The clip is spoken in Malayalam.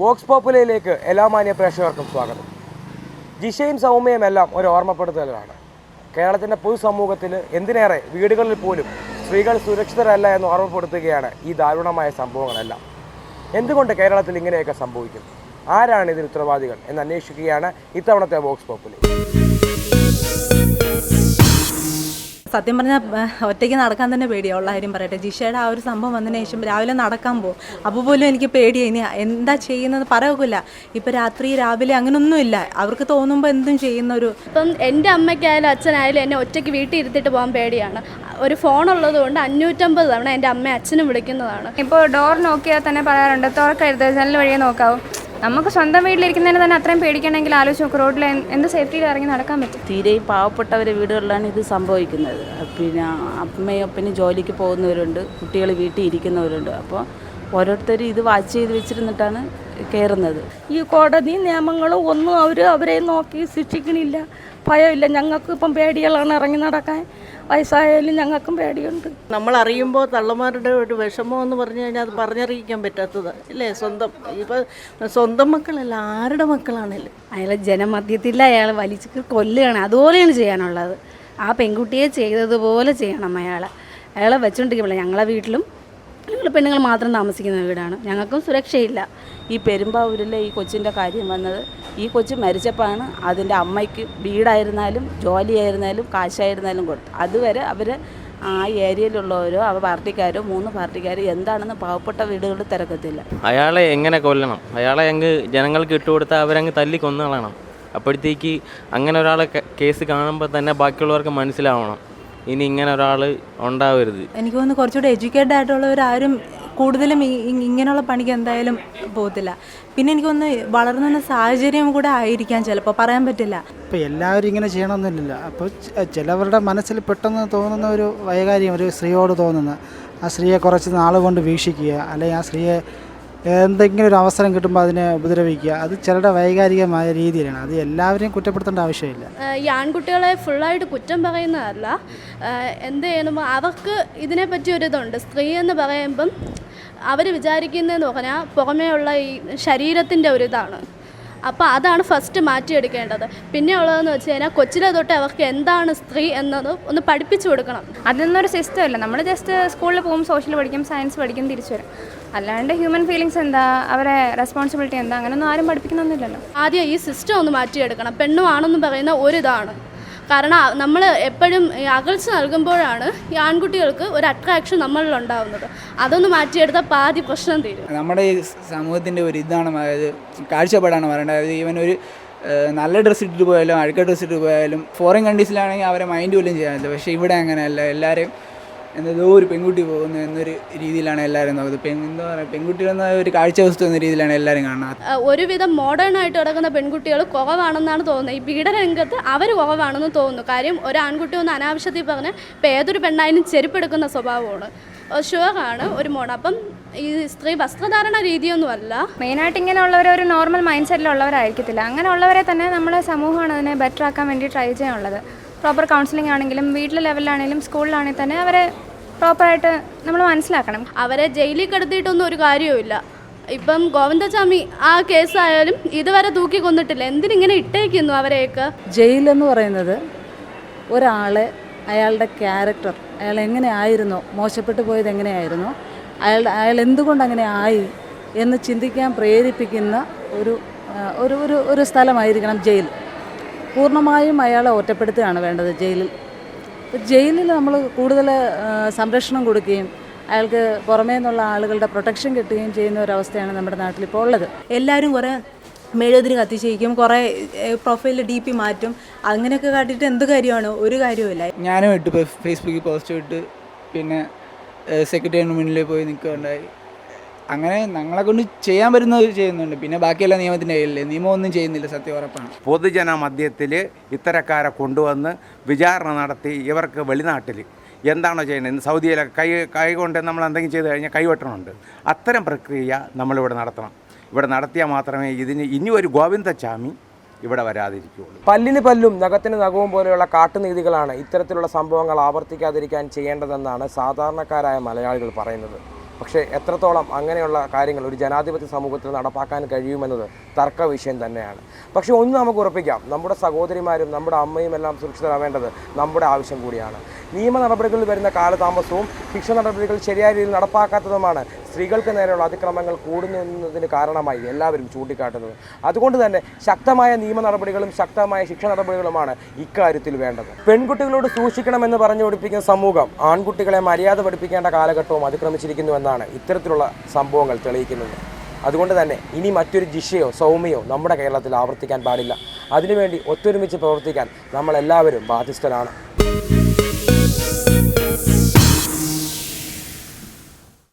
വോക്സ് പോപ്പുലയിലേക്ക് എല്ലാ മാന്യ പ്രേക്ഷകർക്കും സ്വാഗതം. ജിഷയും സൗമ്യയും എല്ലാം ഒരു ഓർമ്മപ്പെടുത്തലാണ് കേരളത്തിന്റെ പൊതുസമൂഹത്തിൽ എന്തിനേറെ വീടുകളിൽ പോലും സ്ത്രീകൾ സുരക്ഷിതരല്ല എന്ന് ഓർമ്മപ്പെടുത്തുകയാണ് ഈ ദാരുണമായ സംഭവങ്ങളെല്ലാം. എന്തുകൊണ്ട് കേരളത്തിൽ ഇങ്ങനെയൊക്കെ സംഭവിക്കും? ആരാണ് ഇതിന് ഉത്തരവാദികൾ എന്ന് അന്വേഷിക്കുകയാണ് ഇത്തവണത്തെ വോക്സ് പോപ്പുലി സത്യം പറഞ്ഞാൽ ഒറ്റയ്ക്ക് നടക്കാൻ തന്നെ പേടിയാണ് ഉള്ള കാര്യം പറയട്ടെ. ജിഷയുടെ ആ ഒരു സംഭവം വന്നതിന് ശേഷം രാവിലെ നടക്കാൻ പോകും അപ്പോൾ പോലും എനിക്ക് പേടിയായി ഇനി എന്താ ചെയ്യുന്നത് പറയക്കില്ല ഇപ്പം രാത്രി രാവിലെ അങ്ങനൊന്നുമില്ല. അവർക്ക് തോന്നുമ്പോൾ എന്തും ചെയ്യുന്ന ഒരു ഇപ്പം എന്റെ അമ്മയ്ക്കായാലും അച്ഛനായാലും എന്നെ ഒറ്റയ്ക്ക് വീട്ടിൽ ഇരുത്തിട്ട് പോകാൻ പേടിയാണ്. ഒരു ഫോൺ ഉള്ളത് കൊണ്ട് അഞ്ഞൂറ്റമ്പത് തവണ എന്റെ അമ്മയും അച്ഛനും വിളിക്കുന്നതാണ്. ഇപ്പോൾ ഡോർ നോക്കിയാൽ തന്നെ പറയാറുണ്ട് തുറക്കരുത് ജനൽ വഴിയെ നോക്കാവും. നമുക്ക് സ്വന്തം വീട്ടിലിരിക്കുന്നതിന് തന്നെ അത്രയും പേടിക്കണമെങ്കിൽ ആലോചിച്ച് നോക്ക്. റോഡിൽ എന്ത് സേഫ്റ്റിയിൽ ഇറങ്ങി നടക്കാൻ പറ്റും. തീരെ പാവപ്പെട്ടവരെ വീടുകളിലാണ് ഇത് സംഭവിക്കുന്നത്. പിന്നെ അമ്മയും അപ്പനും ജോലിക്ക് പോകുന്നവരുണ്ട് കുട്ടികൾ വീട്ടിൽ ഇരിക്കുന്നവരുണ്ട്. അപ്പോൾ ഓരോരുത്തർ ഇത് വാച്ച് ചെയ്ത് വെച്ചിരുന്നിട്ടാണ് കയറുന്നത്. ഈ കോടതി നിയമങ്ങളും ഒന്നും അവർ അവരെ നോക്കി ശിക്ഷിക്കണില്ല. ഭയമില്ല. ഞങ്ങൾക്ക് ഇപ്പം പേടികളാണ് ഇറങ്ങി നടക്കാൻ. വയസ്സായാലും ഞങ്ങൾക്കും പേടിയുണ്ട്. നമ്മൾ അറിയുമ്പോൾ തള്ളമാരുടെ ഒരു വിഷമം എന്ന് പറഞ്ഞു കഴിഞ്ഞാൽ അത് പറഞ്ഞറിയിക്കാൻ പറ്റാത്തത്. അല്ലേ? സ്വന്തം ഇപ്പം സ്വന്തം മക്കളല്ല ആരുടെ മക്കളാണല്ലേ അയാളെ ജനമധ്യത്തിൽ അയാൾ വലിച്ചു കൊല്ലുകയാണ്. അതുപോലെയാണ് ചെയ്യാനുള്ളത്. ആ പെൺകുട്ടിയെ ചെയ്തതുപോലെ ചെയ്യണം അയാളെ. അയാളെ വെച്ചുകൊണ്ടിരിക്കുമ്പോൾ ഞങ്ങളെ വീട്ടിലും ഞങ്ങൾ പെണ്ണുങ്ങൾ മാത്രം താമസിക്കുന്ന വീടാണ്. ഞങ്ങൾക്കും സുരക്ഷയില്ല. ഈ പെരുമ്പാവൂരിലെ ഈ കൊച്ചിന്റെ കാര്യം വന്നത് ഈ കൊച്ച് മരിച്ചപ്പോഴാണ് അതിന്റെ അമ്മയ്ക്ക് വീടായിരുന്നാലും ജോലിയായിരുന്നാലും കാശായിരുന്നാലും കൊടുത്തു. അതുവരെ അവർ ആ ഏരിയയിലുള്ളവരോ അവ പാർട്ടിക്കാരോ മൂന്ന് പാർട്ടിക്കാരോ എന്താണെന്ന് പാവപ്പെട്ട വീടുകളിൽ തിരക്കത്തില്ല. അയാളെ എങ്ങനെ കൊല്ലണം? അയാളെ അങ്ങ് ജനങ്ങൾക്ക് ഇട്ടുകൊടുത്താൽ അവരങ്ങ് തല്ലി കൊന്നുകളണം അപ്പോഴത്തേക്ക് അങ്ങനെ ഒരാളെ കേസ് കാണുമ്പോൾ തന്നെ ബാക്കിയുള്ളവർക്ക് മനസ്സിലാവണം. ഇനി ഇങ്ങനെ ഒരാൾ ഉണ്ടാവരുത്. എനിക്ക് തോന്നുന്നു കുറച്ചുകൂടെ എഡ്യൂക്കേറ്റഡ് ആയിട്ടുള്ളവരാരും കൂടുതലും ഇങ്ങനെയുള്ള പണിക്ക് എന്തായാലും പോകത്തില്ല. പിന്നെ എനിക്കൊന്ന് വളർന്നു വന്ന സാഹചര്യം കൂടെ ആയിരിക്കാം ചിലപ്പോൾ പറയാൻ പറ്റില്ല. ഇപ്പോൾ എല്ലാവരും ഇങ്ങനെ ചെയ്യണമെന്നില്ല അപ്പോൾ ചിലവരുടെ മനസ്സിൽ പെട്ടെന്ന് തോന്നുന്ന ഒരു വൈകാര്യം ഒരു സ്ത്രീയോട് തോന്നുന്ന ആ സ്ത്രീയെ കുറച്ച് നാൾ കൊണ്ട് വീക്ഷിക്കുക അല്ലെങ്കിൽ ആ സ്ത്രീയെ എന്തെങ്കിലും ഒരു അവസരം കിട്ടുമ്പോൾ അതിനെ ഉപദ്രവിക്കുക. അത് ചിലരുടെ വൈകാരികമായ രീതിയിലാണ്. അത് എല്ലാവരെയും കുറ്റപ്പെടുത്തേണ്ട ആവശ്യമില്ല. ഈ ആൺകുട്ടികളെ ഫുള്ളായിട്ട് കുറ്റം പറയുന്നതല്ല. എന്ത് ചെയ്യണം? അവർക്ക് ഇതിനെപ്പറ്റി ഒരിതുണ്ട് സ്ത്രീ എന്ന് പറയുമ്പം അവർ വിചാരിക്കുന്നതെന്ന് പറഞ്ഞാൽ പുറമേ ഉള്ള ഈ ശരീരത്തിന്റെ ഒരിതാണ് അപ്പോൾ അതാണ് ഫസ്റ്റ് മാറ്റിയെടുക്കേണ്ടത്. പിന്നെ ഉള്ളതെന്ന് വെച്ച് കഴിഞ്ഞാൽ കൊച്ചിലെ തൊട്ട് അവർക്ക് എന്താണ് സ്ത്രീ എന്നത് ഒന്ന് പഠിപ്പിച്ചു കൊടുക്കണം. അതിന്നൊരു സിസ്റ്റം അല്ല. നമ്മൾ ജസ്റ്റ് സ്കൂളിൽ പോകും സോഷ്യൽ പഠിക്കും സയൻസ് പഠിക്കും തിരിച്ചു വരും. അല്ലാണ്ട് ഹ്യൂമൻ ഫീലിങ്സ് എന്താ? അവരെ റെസ്പോൺസിബിലിറ്റി എന്താ? അങ്ങനെയൊന്നും ആരും പഠിപ്പിക്കുന്നൊന്നുമില്ലല്ലോ. ആദ്യം ഈ സിസ്റ്റം ഒന്ന് മാറ്റിയെടുക്കണം. പെണ്ണും ആണെന്ന് പറയുന്ന ഒരിതാണ്. കാരണം നമ്മൾ എപ്പോഴും അകൽച്ച നൽകുമ്പോഴാണ് ഈ ആൺകുട്ടികൾക്ക് ഒരു അട്രാക്ഷൻ നമ്മളിൽ ഉണ്ടാവുന്നത്. അതൊന്ന് മാറ്റിയെടുത്താൽ പാതി പ്രശ്നം തീരും. നമ്മുടെ ഈ സമൂഹത്തിന്റെ ഒരു ഇതാണ് അതായത് കാഴ്ചപ്പാടാണ് പറയേണ്ടത്. അതായത് ഈവൻ ഒരു നല്ല ഡ്രസ്സ് ഇട്ടിട്ട് പോയാലും അഴുക്ക ഡ്രസ്സ് ഇട്ടിട്ട് പോയാലും ഫോറിൻ കൺട്രീസിലാണെങ്കിൽ അവരെ മൈൻഡ് പോലും ചെയ്യാനില്ല. പക്ഷേ ഇവിടെ അങ്ങനെയല്ല. എല്ലാവരും എന്തോ ഒരു പെൺകുട്ടി പോകുന്നു എന്നൊരു രീതിയിലാണ് എല്ലാവരും നോക്കുന്നത്. പെൺ എന്താ പറയുക പെൺകുട്ടികളെന്ന ഒരു കാഴ്ച വസ്തു എന്ന രീതിയിലാണ് എല്ലാവരും കാണുന്നത് ഒരുവിധം മോഡേൺ ആയിട്ട് കിടക്കുന്ന പെൺകുട്ടികൾ കുറവാണെന്നാണ് തോന്നുന്നത്. ഈ പീഡനരംഗത്ത് അവർ കുറവാണെന്ന് തോന്നുന്നു. കാര്യം ഒരു ആൺകുട്ടി ഒന്ന് അനാവശ്യത്തിൽ പറഞ്ഞ് ഇപ്പം ഏതൊരു പെണ്ണായാലും ചെരുപ്പെടുക്കുന്ന സ്വഭാവമാണ്. ഷുവറാണ് ഒരു മോഡ് അപ്പം ഈ സ്ത്രീ വസ്ത്രധാരണ രീതിയൊന്നുമല്ല മെയിനായിട്ട് ഇങ്ങനെയുള്ളവർ ഒരു നോർമൽ മൈൻഡ് സെറ്റിലുള്ളവരായിരിക്കത്തില്ല അങ്ങനെയുള്ളവരെ തന്നെ നമ്മളെ സമൂഹമാണ് അതിനെ ബെറ്റർ ആക്കാൻ വേണ്ടി ട്രൈ ചെയ്യാനുള്ളത്. പ്രോപ്പർ കൗൺസിലിംഗ് ആണെങ്കിലും വീട്ടിലെ ലെവലിലാണെങ്കിലും സ്കൂളിലാണെങ്കിൽ തന്നെ അവരെ പ്രോപ്പറായിട്ട് നമ്മൾ മനസ്സിലാക്കണം. അവരെ ജയിലിൽ കിടത്തിയിട്ടൊന്നും ഒരു കാര്യവുമില്ല ഇപ്പം ഗോവിന്ദസ്വാമി ആ കേസായാലും ഇതുവരെ തൂക്കി കൊന്നിട്ടില്ല. എന്തിനിങ്ങനെ ഇട്ടേക്കുന്നു അവരെയൊക്കെ? ജയിലെന്ന് പറയുന്നത് ഒരാളെ അയാളുടെ ക്യാരക്ടർ അയാൾ എങ്ങനെയായിരുന്നോ മോശപ്പെട്ടു പോയത് എങ്ങനെയായിരുന്നോ അയാളുടെ അയാൾ എന്തുകൊണ്ട് അങ്ങനെ ആയി എന്ന് ചിന്തിക്കാൻ പ്രേരിപ്പിക്കുന്ന ഒരു ഒരു ഒരു ഒരു സ്ഥലമായിരിക്കണം ജയിൽ. പൂർണമായും അയാളെ ഒറ്റപ്പെടുത്തുകയാണ് വേണ്ടത് ജയിലിൽ. ജയിലിൽ നമ്മൾ കൂടുതൽ സംരക്ഷണം കൊടുക്കുകയും അയാൾക്ക് പുറമേ നിന്നുള്ള ആളുകളുടെ പ്രൊട്ടക്ഷൻ കിട്ടുകയും ചെയ്യുന്ന ഒരവസ്ഥയാണ് നമ്മുടെ നാട്ടിൽ ഇപ്പോൾ ഉള്ളത്. എല്ലാവരും കുറേ മെഴുകുതിരി കത്തിച്ചേക്കും കുറേ പ്രൊഫൈലിൽ ഡി പി മാറ്റും. അങ്ങനെയൊക്കെ കാട്ടിയിട്ട് എന്ത് കാര്യമാണ്? ഒരു കാര്യവുമില്ല. ഞാനും ഇട്ട് ഫേസ്ബുക്കിൽ പോസ്റ്റ് ഇട്ട് പിന്നെ സെക്രട്ടറിയുടെ മുന്നിൽ പോയി നിൽക്കുകയുണ്ടായി അങ്ങനെ ഞങ്ങളെ കൊണ്ട് ചെയ്യാൻ പറ്റുന്നത് ചെയ്യുന്നുണ്ട്. പിന്നെ ബാക്കിയെല്ലാം നിയമത്തിന്റെ കയ്യിലല്ലേ നിയമം ഒന്നും ചെയ്യുന്നില്ല സത്യം ഉറപ്പാണ്. പൊതുജന മധ്യത്തിൽ ഇത്തരക്കാരെ കൊണ്ടുവന്ന് വിചാരണ നടത്തി ഇവർക്ക് വെളിനാട്ടിൽ എന്താണോ ചെയ്യുന്നത്? സൗദിയിലൊക്കെ കൈ കൈ കൊണ്ട് നമ്മൾ എന്തെങ്കിലും ചെയ്ത് കഴിഞ്ഞാൽ കൈവെട്ടണമുണ്ട്. അത്തരം പ്രക്രിയ നമ്മളിവിടെ നടത്തണം. ഇവിടെ നടത്തിയാൽ മാത്രമേ ഇതിന് ഇനി ഒരു ഗോവിന്ദച്ചാമി ഇവിടെ വരാതിരിക്കുകയുള്ളൂ. പല്ലിന് പല്ലും നഖത്തിന് നഖവും പോലെയുള്ള കാട്ടുനീതികളാണ് ഇത്തരത്തിലുള്ള സംഭവങ്ങൾ ആവർത്തിക്കാതിരിക്കാൻ ചെയ്യേണ്ടതെന്നാണ് സാധാരണക്കാരായ മലയാളികൾ പറയുന്നത്. പക്ഷേ എത്രത്തോളം അങ്ങനെയുള്ള കാര്യങ്ങൾ ഒരു ജനാധിപത്യ സമൂഹത്തിൽ നടപ്പാക്കാൻ കഴിയുമെന്നത് തർക്ക വിഷയം തന്നെയാണ്. പക്ഷേ ഒന്ന് നമുക്ക് ഉറപ്പിക്കാം നമ്മുടെ സഹോദരിമാരും നമ്മുടെ അമ്മയും എല്ലാം സുരക്ഷിതരാവേണ്ടത് നമ്മുടെ ആവശ്യം കൂടിയാണ്. നിയമ നടപടികളിൽ വരുന്ന കാലതാമസവും ശിക്ഷ നടപടികൾ ശരിയായ രീതിയിൽ നടപ്പാക്കാത്തതുമാണ് സ്ത്രീകൾക്ക് നേരെയുള്ള അതിക്രമങ്ങൾ കൂടുന്നതിന് കാരണമായി എല്ലാവരും ചൂണ്ടിക്കാട്ടുന്നത്. അതുകൊണ്ട് തന്നെ ശക്തമായ നിയമ നടപടികളും ശക്തമായ ശിക്ഷ നടപടികളുമാണ് ഇക്കാര്യത്തിൽ വേണ്ടത്. പെൺകുട്ടികളോട് സൂക്ഷിക്കണമെന്ന് പറഞ്ഞു പഠിപ്പിക്കുന്ന സമൂഹം ആൺകുട്ടികളെ മര്യാദ പഠിപ്പിക്കേണ്ട കാലഘട്ടവും അതിക്രമിച്ചിരിക്കുന്നുവെന്നാണ് ഇത്തരത്തിലുള്ള സംഭവങ്ങൾ തെളിയിക്കുന്നത്. അതുകൊണ്ട് തന്നെ ഇനി മറ്റൊരു ജിഷയോ സൗമ്യയോ നമ്മുടെ കേരളത്തിൽ ആവർത്തിക്കാൻ പാടില്ല. അതിനുവേണ്ടി ഒത്തൊരുമിച്ച് പ്രവർത്തിക്കാൻ നമ്മളെല്ലാവരും ബാധ്യസ്ഥരാണ്.